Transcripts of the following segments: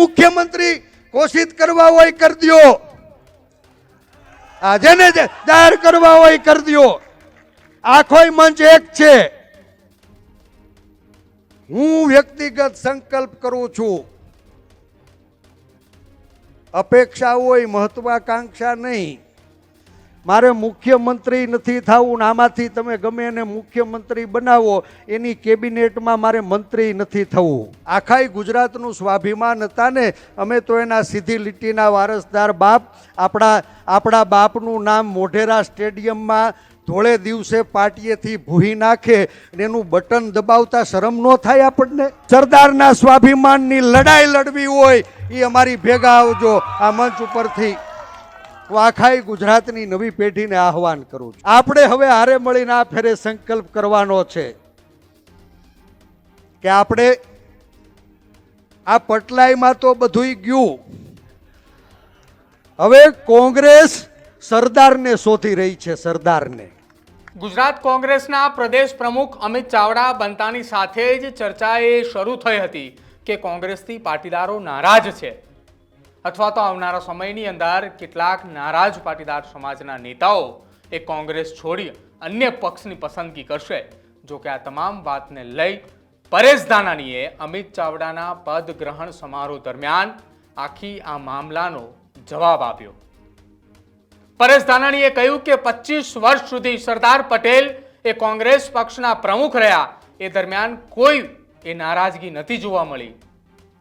મુખ્યમંત્રી ઘોષિત કરવા હોય કરી દો આ જેને જાહેર કરવા હોય કરી દો આખોય મંચ એક છે. હું વ્યક્તિગત સંકલ્પ કરું છું. અપેક્ષા હોય મહત્વાકાંક્ષા નહીં. મારે મુખ્યમંત્રી નથી થવું ને આમાંથી તમે ગમે એને મુખ્યમંત્રી બનાવો, એની કેબિનેટમાં મારે મંત્રી નથી થવું. આખાય ગુજરાતનું સ્વાભિમાન હતા ને અમે તો એના સીધી લીટીના વારસદાર બાપ, આપણા આપણા બાપનું નામ મોઢેરા સ્ટેડિયમમાં ધોળે દિવસે પાટીએથી ભૂહી નાખે અને એનું બટન દબાવતા શરમ ન થાય આપણને? સરદારના સ્વાભિમાનની લડાઈ લડવી હોય, એ અમારી ભેગા આવજો. આ મંચ ઉપરથી હું ગુજરાતની નવી પેઢીને આહવાન કરું છું. આપણે હવે હારે મળીને આ ફેરે સંકલ્પ કરવાનો છે કે આપણે આ પટલાઈમાં તો બધુંય ગયું. હવે કોંગ્રેસ સરદારને શોધી રહી છે, સરદારને. ગુજરાત કોંગ્રેસના પ્રદેશ પ્રમુખ અમિત ચાવડા બનતાની સાથે જ ચર્ચા એ શરૂ થઈ હતી કે કોંગ્રેસથી પાટીદારો નારાજ છે. અથવા તો આવનારા સમયની અંદર કેટલાક નારાજ પાટીદાર સમાજના નેતાઓ એ કોંગ્રેસ છોડી અન્ય પક્ષની પસંદગી કરશે. જો કે આ તમામ વાતને લઈ પરેશ ધાનાણીએ અમિત ચાવડાના પદ ગ્રહણ સમારોહ દરમિયાન આખી આ મામલાનો જવાબ આપ્યો. પરેશ ધાનાણીએ કહ્યું કે પચીસ વર્ષ સુધી સરદાર પટેલ એ કોંગ્રેસ પક્ષના પ્રમુખ રહ્યા. એ દરમિયાન કોઈ એ નારાજગી નથી જોવા મળી.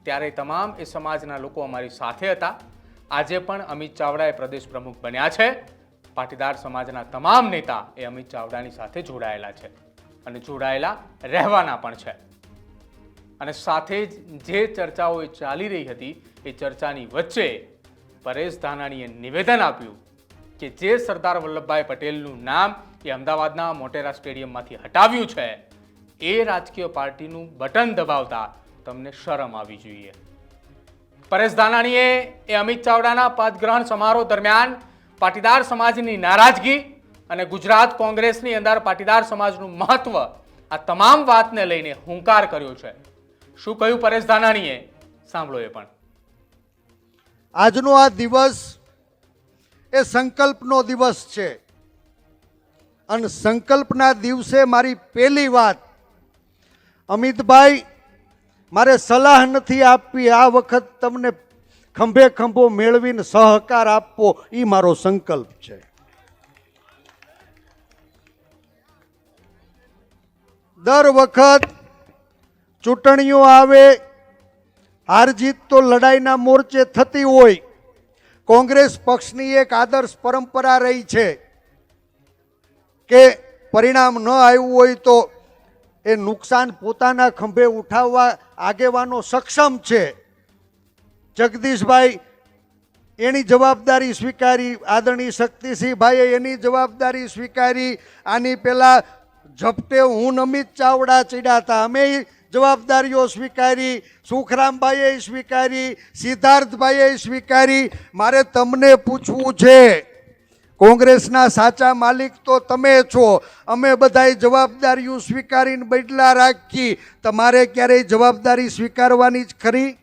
ત્યારે તમામ એ સમાજના લોકો અમારી સાથે હતા. આજે પણ અમિત ચાવડા એ પ્રદેશ પ્રમુખ બન્યા છે. પાટીદાર સમાજના તમામ નેતા એ અમિત ચાવડાની સાથે જોડાયેલા છે અને જોડાયેલા રહેવાના પણ છે. અને સાથે જ જે ચર્ચાઓ એ ચાલી રહી હતી એ ચર્ચાની વચ્ચે પરેશ ધાનાણીએ નિવેદન આપ્યું કે જે સરદાર વલ્લભભાઈ પટેલનું નામ એ અમદાવાદના મોટેરા સ્ટેડિયમમાંથી હટાવ્યું છે, એ રાજકીય પાર્ટીનું બટન દબાવતા તમને શરમ આવી જોઈએ. પરેશ ધાનાણીએ એ અમિત ચાવડાના પદગ્રહણ સમારોહ દરમિયાન પાટીદાર સમાજની નારાજગી અને ગુજરાત કોંગ્રેસની અંદર પાટીદાર સમાજનું મહત્વ, આ તમામ વાતને લઈને હુંકાર કર્યો છે. શું કહ્યું પરેશ ધાનાણીએ? સાંભળો એ પણ. આજનો આ દિવસ એ સંકલ્પનો દિવસ છે. અને સંકલ્પના દિવસે મારી પહેલી વાત અમિતભાઈ મારે સલાહ નથી આપવી. આ વખત તમને ખંભે ખંભો મેળવીને સહકાર આપવો એ મારો સંકલ્પ છે. દર વખત ચૂંટણીઓ આવે હાર જીત તો લડાઈના મોરચે થતી હોય. કોંગ્રેસ પક્ષની એક આદર્શ પરંપરા રહી છે કે પરિણામ ન આવ્યું હોય તો એ નુકસાન પોતાના ખંભે ઉઠાવવા આગેવાનો સક્ષમ છે. જગદીશભાઈ, એની જવાબદારી સ્વીકારી, આદરણીય શક્તિસિંહભાઈએ એની જવાબદારી સ્વીકારી, આની પહેલાં ઝપટે હું નમિત ચાવડા ચીડ્યા હતા અમે જવાબદારીઓ સ્વીકારી, સુખરામભાઈએ સ્વીકારી, સિદ્ધાર્થભાઈએ સ્વીકારી. મારે તમને પૂછવું છે કોંગ્રેસના સાચા માલિક તો તમે છો. અમે બધાય જવાબદારીઓ સ્વીકારીને બદલા રાખી તમારે ક્યારેય જવાબદારી સ્વીકારવાની જ ખરી?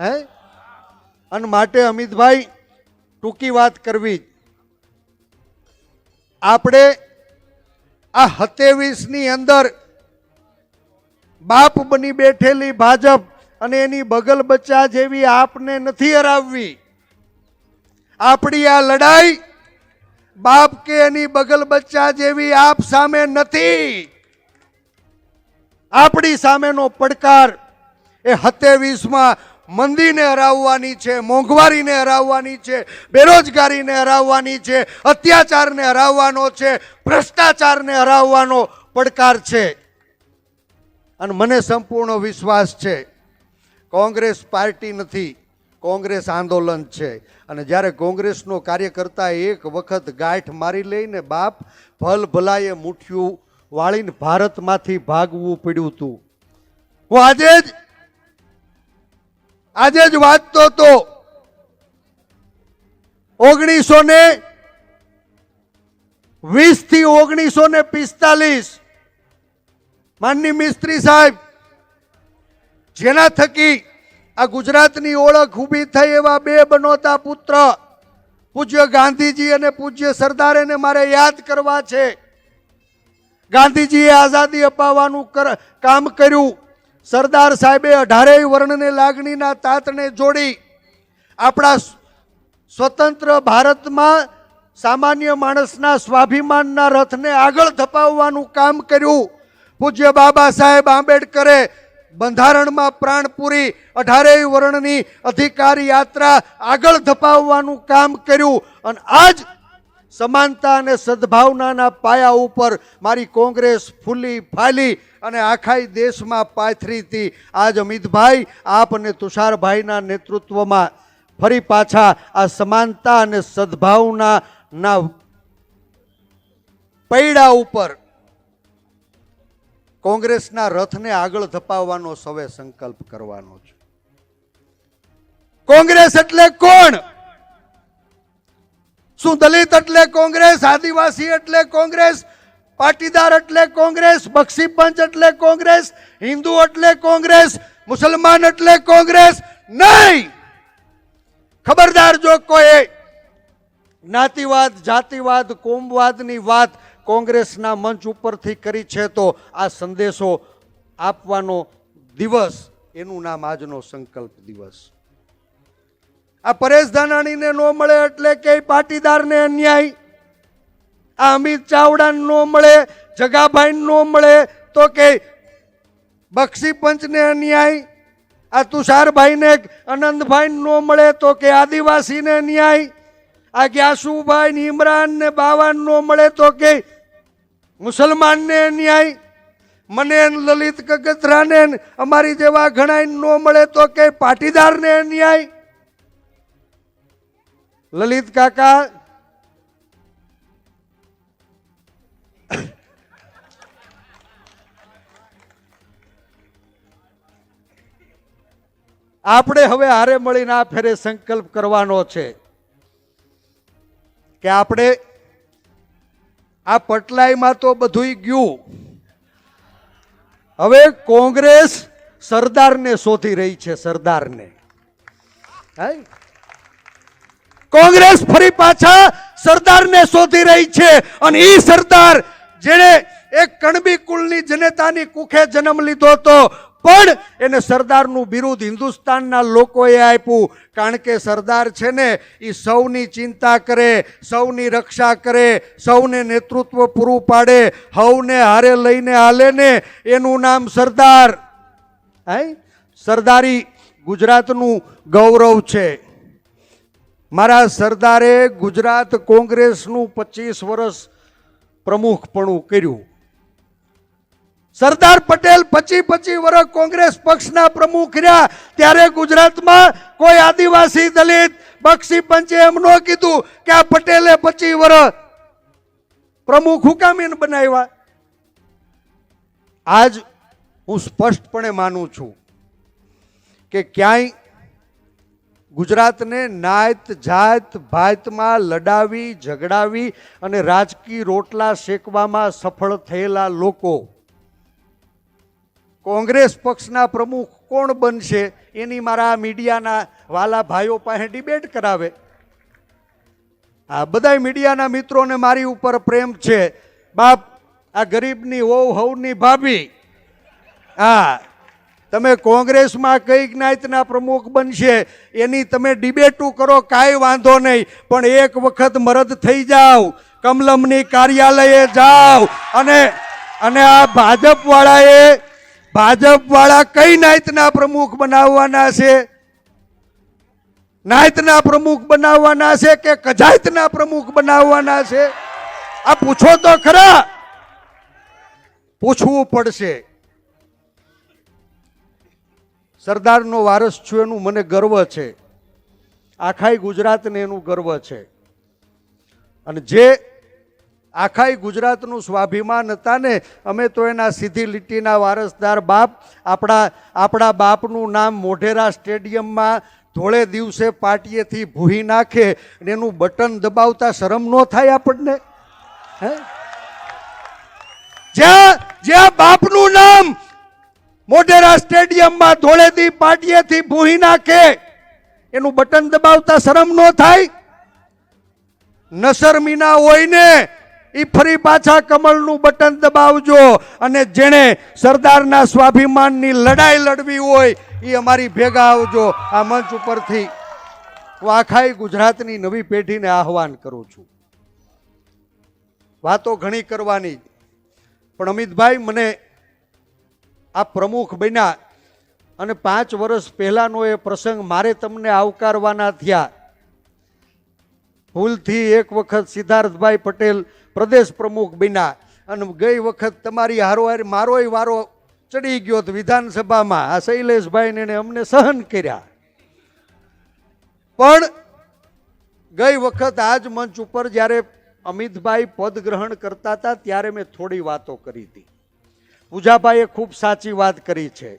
હે? અને માટે અમિતભાઈ, ટૂંકી વાત કરવી. આપણે આ સત્યાવીસની અંદર બાપ બની બેઠેલી ભાજપ અને એની બગલ બચ્ચા જેવી આપને નથી હરાવવી. આપણી આ લડાઈ બાપ કે એની બગલ બચ્ચા જેવી આપ સામે નથી. આપણી સામેનો પડકાર એ સત્યાવીસમાં મંદીને હરાવવાની છે, મોંઘવારીને હરાવવાની છે, બેરોજગારીને હરાવવાની છે, અત્યાચારને હરાવવાનો છે, ભ્રષ્ટાચારને હરાવવાનો પડકાર છે. અને મને સંપૂર્ણ વિશ્વાસ છે, કોંગ્રેસ પાર્ટી નથી. કોંગ્રેસ આંદોલન છે. અને જ્યારે કોંગ્રેસનો કાર્યકર્તા એક વખત ગાંઠ મારી લઈને બાપ ભલ ભલાએ મુઠ્યું વાળીને ભારતમાંથી ભાગવું પડ્યું હતું હું આજે જ આજે જ વાંચતો તો ઓગણીસો ને વીસથી ઓગણીસો ને પિસ્તાલીસ. માનની મિસ્ત્રી સાહેબ, જેના થકી આ ગુજરાતની ઓળખ ઊભી થઈ એવા બે બનોતા પુત્ર. પૂજ્ય ગાંધીજી અને પૂજ્ય સરદારેને મારે યાદ કરવા છે. ગાંધીજીએ આઝાદી અપાવવાનું કામ કર્યું. સરદાર સાહેબે અઢારેય વર્ણને લાગણીના તાતને જોડી. આપણા સ્વતંત્ર ભારતમાં સામાન્ય માણસના સ્વાભિમાનના રથને આગળ ધપાવવાનું કામ કર્યું. પૂજ્ય બાબા સાહેબ આંબેડકરે બંધારણમાં પ્રાણપુરી અઢારેય વર્ણની અધિકાર યાત્રા આગળ ધપાવવાનું કામ કર્યું અને આજ સમાનતા અને સદભાવનાના પાયા ઉપર મારી કોંગ્રેસ ફૂલી ફાલી અને આખાય દેશમાં પાથરી હતી. આજ અમિતભાઈ આપ અને તુષારભાઈના નેતૃત્વમાં ફરી પાછા આ સમાનતા અને સદભાવના ના પૈડા ઉપર કોંગ્રેસના રથને આગળ ધપાવવાનો સવે સંકલ્પ કરવાનો છે. કોંગ્રેસ એટલે કોણ? શું દલિત એટલે કોંગ્રેસ, આદિવાસી એટલે કોંગ્રેસ, પાટીદાર એટલે કોંગ્રેસ, બક્ષી પંચ એટલે કોંગ્રેસ, હિન્દુ એટલે કોંગ્રેસ, મુસલમાન એટલે કોંગ્રેસ? નહીં! ખબરદાર જો કોઈ જ્ઞાતિવાદ જાતિવાદ, કોમવાદની વાત કોંગ્રેસના મંચ ઉપરથી કરી છે તો આ સંદેશો આપવાનો દિવસ, એનું નામ આજનો સંકલ્પ દિવસ. આ પરેશ ધાનાણીને ન મળે એટલે કે પાટીદારને અન્યાય. આ અમિત ચાવડાને ન મળે જગાભાઈ ન મળે, તો કે બક્ષી પંચને અન્યાય. આ તુષારભાઈને આનંદભાઈ ન મળે, તો કે આદિવાસીને ન્યાય આ ગ્યાસુભાઈ ને ઇમરાન ને બાવાન ન મળે, તો કે મુસલમાનને ન્યાય, મને લલિત કગથરાને અમારી જેવા ઘણા ન મળે તો કે પાટીદારને ન્યાય. લલિત કાકા, આપણે હવે હારે મળીને આ ફેરે સંકલ્પ કરવાનો છે કે આપણે આ પટલાઈમાં તો બધુંય ગયું હવે કોંગ્રેસ સરદારને શોધી રહી છે, સરદારને? કોંગ્રેસ ફરી પાછા સરદારને શોધી રહી છે અને એ સરદાર જેણે એક કણબી કુળની જનતાની કુખે જન્મ લીધો હતો પણ એને સરદારનું બિરુદ હિન્દુસ્તાનના લોકોએ આપ્યું. કારણ કે સરદાર છે ને એ સૌની ચિંતા કરે, સૌની રક્ષા કરે, સૌને નેતૃત્વ પૂરું પાડે, હવને હારે લઈને હાલે ને, એનું નામ સરદાર. હે સરદારી ગુજરાતનું ગૌરવ છે. મારા સરદારે ગુજરાત કોંગ્રેસનું પચીસ વર્ષ પ્રમુખપણું કર્યું. સરદાર પટેલ પચી પચી વર્ષ કોંગ્રેસ પક્ષના પ્રમુખ રહ્યા. ત્યારે ગુજરાતમાં કોઈ આદિવાસી દલિત બક્ષી પંચે એમ ન કીધું કે આ પટેલે પચી વર્ષ પ્રમુખ હુકામીન બનાવ્યા. આજ હું સ્પષ્ટપણે માનું છું કે ક્યાંય ગુજરાતને નાયત જાત ભાતમાં લડાવી, ઝઘડાવી અને રાજકીય રોટલા શેકવામાં સફળ થયેલા લોકો કોંગ્રેસ પક્ષના પ્રમુખ કોણ બનશે, એની મારા મીડિયાના વાલા ભાઈઓ પાસે ડિબેટ કરાવે. આ બધા મીડિયાના મિત્રોને મારી ઉપર પ્રેમ છે. બાપ, આ ગરીબની હોવ હવની ભાભી. હા, તમે કોંગ્રેસમાં કઈ જ્ઞાતના પ્રમુખ બનશે, એની તમે ડિબેટું કરો, કાંઈ વાંધો નહીં, પણ એક વખત મરદ થઈ જાઓ કમલમની કાર્યાલયે જાઓ અને અને આ ભાજપ વાળાએ ભાજપ વાળા કઈ નાયતના પ્રમુખ બનાવવાના છે? નાયતના પ્રમુખ બનાવવાના છે કે કજાયતના પ્રમુખ બનાવવાના છે? આ પૂછો તો ખરા. પૂછવું પડશે. સરદારનો વારસ છું એનું મને ગર્વ છે. આખાય ગુજરાતને એનું ગર્વ છે. અને જે આખાય ગુજરાતનું સ્વાભિમાન હતા ને અમે તો એના સીધી લીટીના વારસદાર બાપ, આપણા આપણા બાપનું નામ મોઢેરા સ્ટેડિયમમાં ધોળે દિવસે પાટીએથી ભૂહી નાખે અને એનું બટન દબાવતા શરમ ન થાય આપણને? હે? જ્યાં જ્યાં બાપનું નામ મોઢેરા સ્ટેડિયમમાં ધોળેથી પાટીએથી ભૂહી નાખે, એનું બટન દબાવતા શરમ ન થાય? નસરમીના હોય ને એ ફરી પાછા કમળનું બટન દબાવજો. અને જેણે સરદારના સ્વાભિમાનની લડાઈ લડવી હોય એ અમારી ભેગા આવજો. આ મંચ ઉપરથી હું આખાઈ ગુજરાતની નવી પેઢીને આહવાન કરું છું. વાતો ઘણી કરવાની. પણ અમિતભાઈ મને આ પ્રમુખ બન્યા અને પાંચ વર્ષ પહેલાનો એ પ્રસંગ મારે તમને આવકારવાના થયા. ભૂલથી એક વખત સિદ્ધાર્થભાઈ પટેલ પ્રદેશ પ્રમુખ બન્યા. અને ગઈ વખત તમારી હારોહાર મારોય વારો ચડી ગયો તો વિધાનસભામાં આ શૈલેષભાઈને એને અમને સહન કર્યા. પણ ગઈ વખત આજ મંચ ઉપર જ્યારે અમિતભાઈ પદ ગ્રહણ કરતા હતા ત્યારે મેં થોડી વાતો કરી હતી. પૂજાભાઈએ ખૂબ સાચી વાત કરી છે.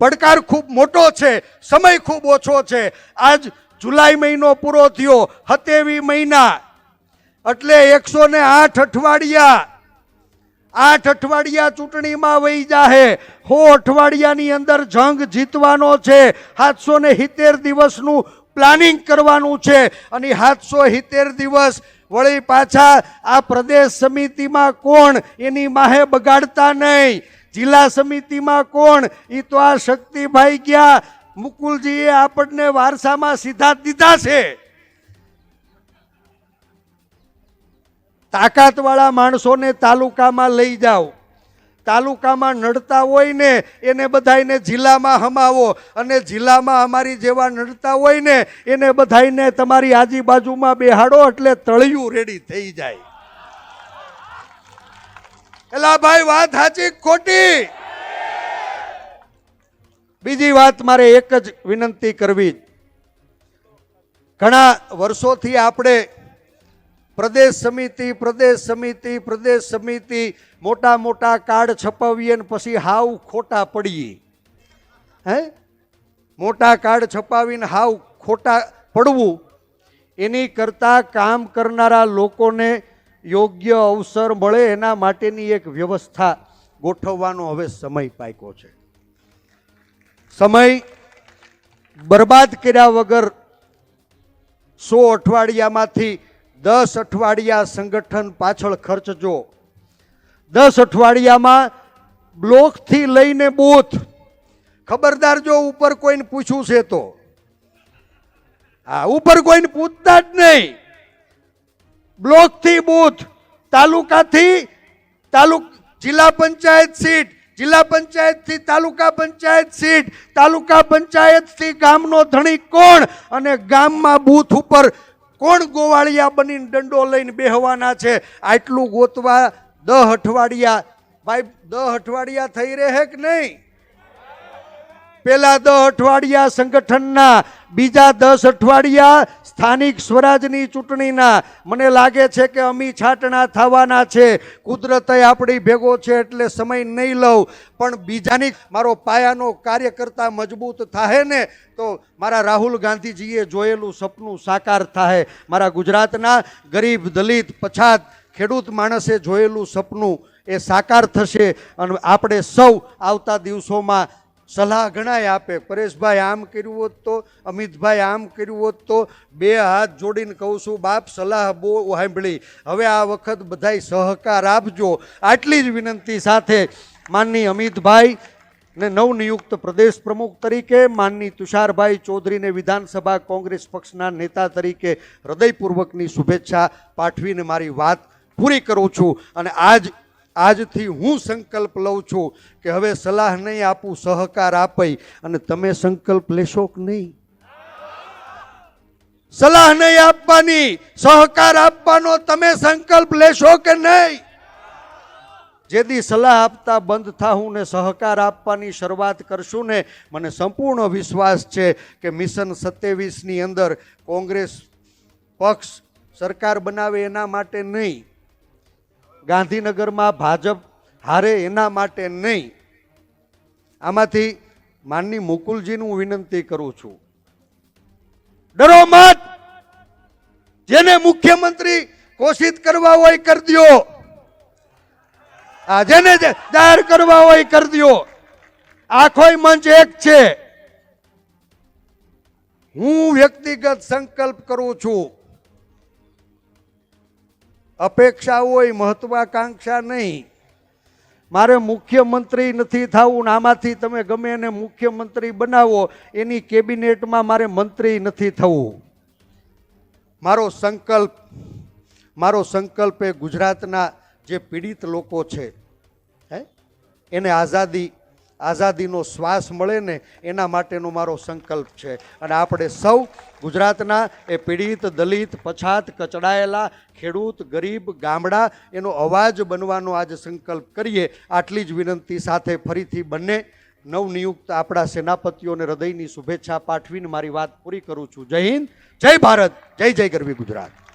પડકાર ખૂબ મોટો છે, સમય ખૂબ ઓછો છે. આજ જુલાઈ મહિનો પૂરો થયો, હતેવી મહિના એટલે એકસો ને આઠ અઠવાડિયા. આઠ અઠવાડિયા ચૂંટણીમાં વહી જાહે. હો અઠવાડિયાની અંદર જંગ જીતવાનો છે. સાતસો ને સિત્તેર દિવસનું પ્લાનિંગ કરવાનું છે. અને સાતસો સિત્તેર દિવસ વળી પાછા આ પ્રદેશ સમિતિમાં કોણ એની માહે બગાડતા નહીં. જિલ્લા સમિતિમાં કોણ? એ તો આ શક્તિભાઈ ગયા. મુકુલજીએ આપણને વારસામાં સીધા દીધા છે. તાકાતવાળા માણસોને તાલુકામાં લઈ જાઓ. તાલુકામાં નડતા હોય ને એને બધાને જિલ્લામાં હમાવો અને જિલ્લામાં અમારી જેવા નડતા હોય ને એને બધાને તમારી આજુબાજુમાં બેહાડો એટલે તળિયું રેડી થઈ જાય. એલા ભાઈ, વાત સાચી ખોટી? બીજી વાત મારે એક જ વિનંતી કરવી. ઘણા વર્ષોથી આપણે પ્રદેશ સમિતિ પ્રદેશ સમિતિ પ્રદેશ સમિતિ, મોટા મોટા કાર્ડ છપાવીએ ને પછી હાવ ખોટા પડીએ. હે? મોટા કાર્ડ છપાવીને હાવ ખોટા પડવું. એની કરતાં કામ કરનારા લોકોને યોગ્ય અવસર મળે એના માટેની એક વ્યવસ્થા ગોઠવવાનો હવે સમય પાક્યો છે. સમય બરબાદ કર્યા વગર સો અઠવાડિયામાંથી દસ અઠવાડિયા સંગઠન પાછળ ખર્ચજો. દસ અઠવાડિયામાં બ્લોકથી લઈને બૂથ. ખબરદાર જો ઉપર કોઈને પૂછ્યું છે તો? હા, ઉપર કોઈને પૂછતા જ નહીં. બ્લોકથી બૂથ, તાલુકાથી તાલુક, જિલ્લા પંચાયત સીટ, જિલ્લા પંચાયતથી તાલુકા પંચાયત સીટ, તાલુકા પંચાયતથી ગામનો ધણી કોણ અને ગામમાં બૂથ ઉપર કોણ ગોવાળિયા બનીને દંડો લઈને બેહવાના છે? આટલું ગોતવા દહ અઠવાડિયા, ભાઈ, દહ અઠવાડિયા થઈ રહે કે નહીં? પેલા દહ અઠવાડિયા સંગઠનના બીજા દસ અઠવાડિયા સ્થાનિક સ્વરાજની ચૂંટણીના. મને લાગે છે કે અમી છાટણા થવાના છે. કુદરતે આપણી ભેગો છે એટલે સમય નહીં લઉં. પણ બીજાની મારો પાયાનો કાર્યકર્તા મજબૂત થાય ને, તો મારા રાહુલ ગાંધીજીએ જોયેલું સપનું સાકાર થાય મારા ગુજરાતના ગરીબ દલિત પછાત ખેડૂત માણસે જોયેલું સપનું એ સાકાર થશે અને આપણે સૌ આવતા દિવસોમાં સલાહ ઘણાય આપે. પરેશભાઈ આમ કર્યું હોત તો, અમિતભાઈ આમ કર્યું હોત તો, બે હાથ જોડીને કહું છું, બાપ સલાહ બહુ સાંભળી. હવે આ વખત બધાય સહકાર આપજો. આટલી જ વિનંતી સાથે માનની અમિતભાઈ ને નવનિયુક્ત પ્રદેશ પ્રમુખ તરીકે, માનની તુષારભાઈ ચૌધરીને વિધાનસભા કોંગ્રેસ પક્ષના નેતા તરીકે હૃદયપૂર્વકની શુભેચ્છા પાઠવીને મારી વાત પૂરી કરું છું. અને આજ આજથી હું સંકલ્પ લઉં છું કે હવે સલાહ નહીં આપું, સહકાર આપઈ અને તમે સંકલ્પ લેશો કે નહીં? સલાહ નહીં આપવાની, સહકાર આપવાનો તમે સંકલ્પ લેશો કે નહીં? જેથી સલાહ આપતા બંધ થાઉં ને સહકાર આપવાની શરૂઆત કરશું ને, મને સંપૂર્ણ વિશ્વાસ છે કે મિશન સત્યાવીસની અંદર કોંગ્રેસ પક્ષ સરકાર બનાવે એના માટે નહીં. ગાંધીનગરમાં ભાજપ હારે એના માટે નહીં. આમાંથી માનની મુકુલજીનું હું વિનંતી કરું છું. ડરો મત! જેને મુખ્યમંત્રી ઘોષિત કરવા હોય કરી દો આ જેને જાહેર કરવા હોય કરી દો આખોય મંચ એક છે. હું વ્યક્તિગત સંકલ્પ કરું છું. અપેક્ષા હોય, મહત્વાકાંક્ષા નહીં. મારે મુખ્યમંત્રી નથી થવું ને આમાંથી તમે ગમે એને મુખ્યમંત્રી બનાવો, એની કેબિનેટમાં મારે મંત્રી નથી થવું. મારો સંકલ્પ મારો સંકલ્પ એ ગુજરાતના જે પીડિત લોકો છે, હે, એને આઝાદી આઝાદીનો શ્વાસ મળે ને એના માટેનો મારો સંકલ્પ છે. અને આપણે સૌ ગુજરાતના એ પીડિત, દલિત, પછાત, કચડાયેલા, ખેડૂત, ગરીબ, ગામડા એનો અવાજ બનવાનો આજે સંકલ્પ કરીએ. આટલી જ વિનંતી સાથે ફરીથી બંને નવનિયુક્ત આપણા સેનાપતિઓને હૃદયની શુભેચ્છા પાઠવીને મારી વાત પૂરી કરું છું. જય હિન્દ, જય ભારત, જય જય ગરવી ગુજરાત.